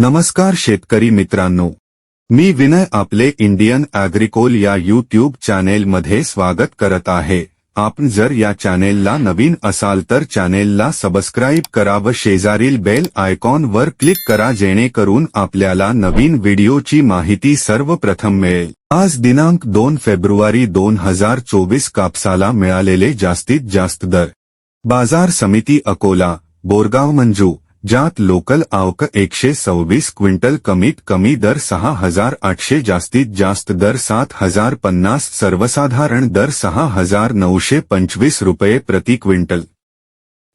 नमस्कार शेतकरी मित्रांनो. मी विनय आपले इंडियन ॲग्रिकोल या यूट्यूब चॅनेलमध्ये स्वागत करत आहे. आपण जर या चॅनेलला नवीन असाल तर चॅनेलला सबस्क्राईब करा व शेजारील बेल आयकॉनवर क्लिक करा जेणेकरून आपल्याला नवीन व्हिडिओची माहिती सर्वप्रथम मिळेल. आज दिनांक दोन फेब्रुवारी दोन हज़ार चोवीस कापसाला मिळालेले जास्तीत जास्त दर. बाज़ार समिती अकोला, बोरगाव, मंजू ज्यात लोकल आवक एकशे सव्वीस क्विंटल कमीत कमी दर सहा हज़ार आठशे जास्तीत जास्त दर सात हज़ार पन्नास सर्वसाधारण दर सहा हज़ार नऊशे पंचवीस रुपये प्रति क्विंटल.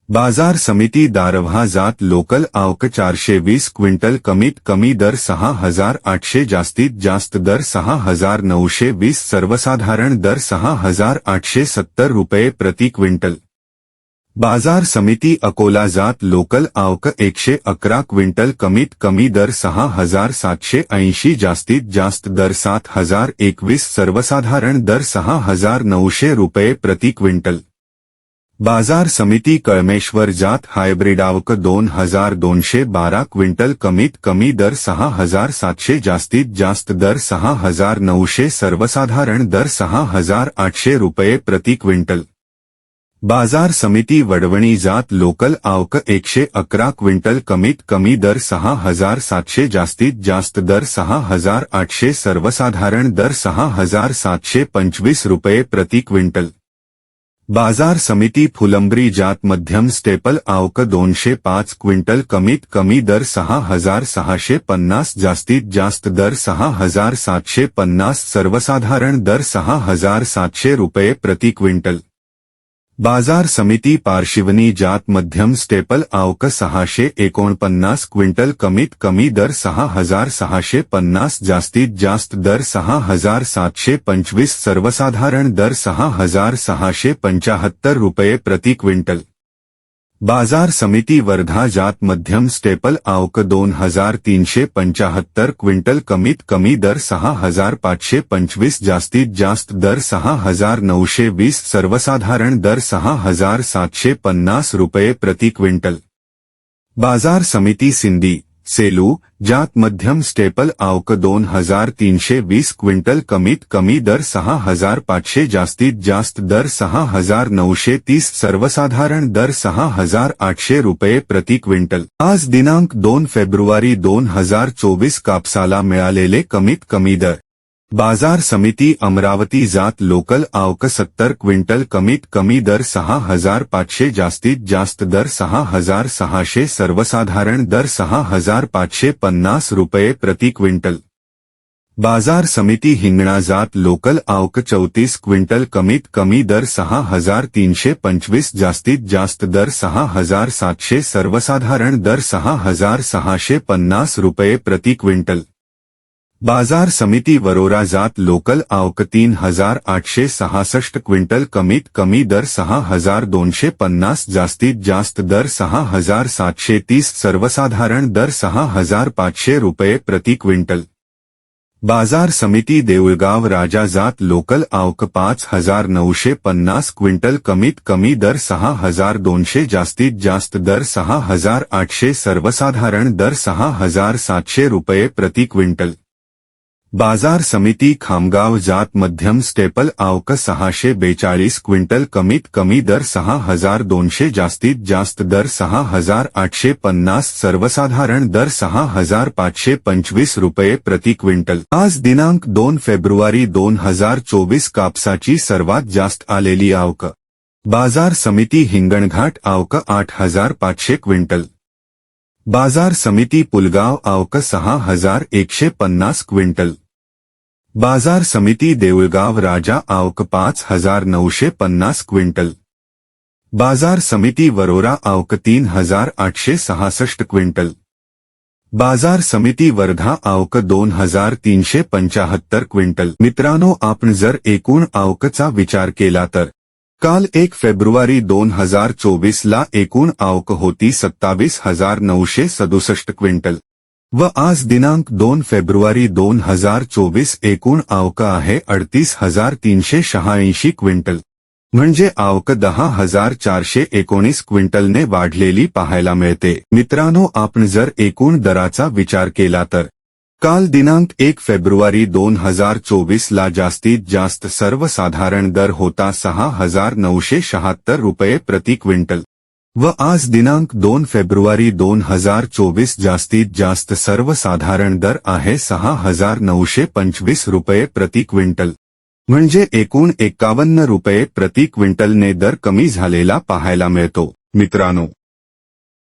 बाज़ार समिती दारव्हा जात लोकल आवक चारशे वीस क्विंटल कमीत कमी दर सहा हज़ार आठशे जास्तीत जास्त दर सहा हज़ार नऊशे वीस सर्वसाधारण दर सहा हज़ार आठशे सत्तर रुपये प्रति क्विंटल. बाज़ार समिती अकोला जात लोकल आवक एकशे अकरा क्विंटल कमीत कमी दर सहा हज़ार सातशे ऐंशी जास्तीत जास्त दर सात हज़ार एकवीस सर्वसाधारण दर सहा हज़ार नऊशे रुपये प्रति क्विंटल. बाज़ार समिती कळमेश्वर जात हायब्रिड आवक दोन हज़ार दोनशे बारा क्विंटल कमीत कमी दर सहा हज़ार सातशे जास्तीत जास्त दर सहा हज़ार नऊशे सर्वसाधारण दर सहा हज़ार आठशे रुपये प्रति क्विंटल. बाज़ार समिती वडवणी जात लोकल आवक एकशे अकरा क्विंटल कमीत कमी दर सहा हज़ार सातशे जास्तीत जास्त दर सहा हज़ार आठशे सर्वसाधारण दर सहा हज़ार सातशे पंचवीस रुपये प्रति क्विंटल. बाज़ार समिती फुलंब्री जात मध्यम स्टेपल आवक दोनशे पाच क्विंटल कमीत कमी दर सहा हज़ार सहाशे पन्नास जास्तीत जास्त दर सहा हज़ार सातशे पन्नास सर्वसाधारण दर सहा हज़ार सातशे रुपये प्रति क्विंटल. बाज़ार समिति पार्शिवनी जात मध्यम स्टेपल आवक सहाशे एकोणपन्नास क्विंटल कमीत कमी दर सहा हज़ार सहाशे पन्नास जास्तीत जास्त दर सहा हज़ार सातशे पंचवीस सर्वसाधारण दर सहा हज़ार सहाशे पंचाहत्तर रुपये प्रति क्विंटल. बाज़ार समिती वर्धा जात मध्यम स्टेपल आवक दोन हज़ार तीनशे पंचाहत्तर क्विंटल कमीत कमी दर सहा हज़ार पाचशे पंचवीस, जास्तीत जास्त दर सहा हज़ार नऊशे वीस, सर्वसाधारण दर सहा हज़ार सातशे पन्नास रुपये प्रति क्विंटल. बाज़ार समिती सिंधी सेलू, जात मध्यम स्टेपल आवक दोन हज़ार तीनशे वीस क्विंटल कमीत कमी दर सहा हज़ार पाचशे जास्तीत जास्त दर सहा हज़ार नऊशे तीस सर्वसाधारण दर सहा हज़ार आठशे रुपये प्रति क्विंटल. आज दिनांक दोन फेब्रुवारी दोन हज़ार चोवीस कापसाला मिळालेले कमीत कमी दर. बाज़ार समिती अमरावती जात लोकल आवक सत्तर क्विंटल कमीत कमी दर सहा हज़ार पाचशे जास्तीत जास्त दर सहा हज़ार सहाशे सर्वसाधारण दर सहा हज़ार पाचशे पन्नास रुपये प्रति क्विंटल. बाज़ार समिती हिंगणा जात लोकल आवक चौतीस क्विंटल कमीत कमी दर सहा हज़ार तीनशे पंचवीस जास्तीत जास्त दर सहा हज़ार सातशे सर्वसाधारण दर सहा हज़ार सहाशे पन्नास रुपये प्रति क्विंटल. बाज़ार समिती वरोरा जात लोकल आवक तीन हज़ार आठशे सहासष्ट क्विंटल कमीत कमी दर सहा हज़ार दोनशे पन्नास जास्तीत जास्त दर सहा हज़ार सातशे तीस सर्वसाधारण दर सहा हज़ार पाचशे रुपये प्रति क्विंटल. बाज़ार समिती देऊळगाव राजा जात लोकल आवक पाच हज़ार नऊशे पन्नास क्विंटल कमीत कमी दर सहा हज़ार दोनशे जास्तीत जास्त दर सहा हज़ार आठशे सर्वसाधारण दर सहा हज़ार सातशे रुपये प्रति क्विंटल. बाज़ार समिती खामगाव जात मध्यम स्टेपल आवक सहाशे बेचाळीस क्विंटल कमीत कमी दर सहा हज़ार दोनशे जास्तीत जास्त दर सहा हज़ार आठशे पन्नास सर्वसाधारण दर सहा हज़ार पाचशे पंचवीस रुपये प्रति क्विंटल. आज दिनांक दोन फेब्रुवारी दोन हज़ार चोवीस कापसाची सर्वात जास्त आलेली आवक बाज़ार समिती हिंगणघाट आवक आठ हज़ार पाचशे क्विंटल. बाज़ार समिती पुलगाव आवक सहा हज़ार एकशे पन्नास क्विंटल. बाजार समिती देऊळगाव राजा आवक पाच हजार नऊशे पन्नास क्विंटल. बाजार समिती वरोरा आवक तीन हजार आठशे सहासष्ट क्विंटल. बाजार समिती वर्धा आवक दोन हजार तीनशे पंचाहत्तर क्विंटल. मित्रांनो आपण जर एकूण आवकचा विचार केला तर काल एक फेब्रुवारी दोन हजार चोवीसला एकूण आवक होती सत्तावीस हजार नऊशे सदुसष्ट क्विंटल. व आज दिनांक दोन फेब्रुवारी दोन हजार चोवीस एकूण आवक आहे अडतीस हजार तीनशे शहाऐंशी क्विंटल. म्हणजे आवक दहा हजार चारशे एकोणीस क्विंटलने वाढलेली पाहायला मिळते. मित्रांनो आपण जर एकूण दराचा विचार केला तर काल दिनांक एक फेब्रुवारी दोन हजार चोवीस ला जास्तीत जास्त सर्वसाधारण दर होता सहा हजार नऊशे शहात्तर रुपये प्रति क्विंटल. व आज दिनांक दोन फेब्रुवारी दोन हजार चोवीस जास्तीत जास्त सर्वसाधारण दर आहे सहा हजार नऊशे पंचवीस रुपये प्रति क्विंटल. म्हणजे एकूण एकावन्न रुपये प्रति क्विंटलने दर कमी झालेला पाहायला मिळतो. मित्रांनो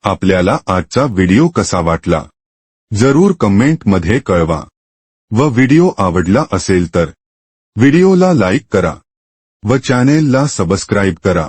आपल्याला आजचा व्हिडिओ कसा वाटला? जरूर कमेंटमध्ये कळवा. व व्हिडिओ आवडला असेल तर व्हिडिओला लाईक करा. व चॅनेलला सबस्क्राईब करा.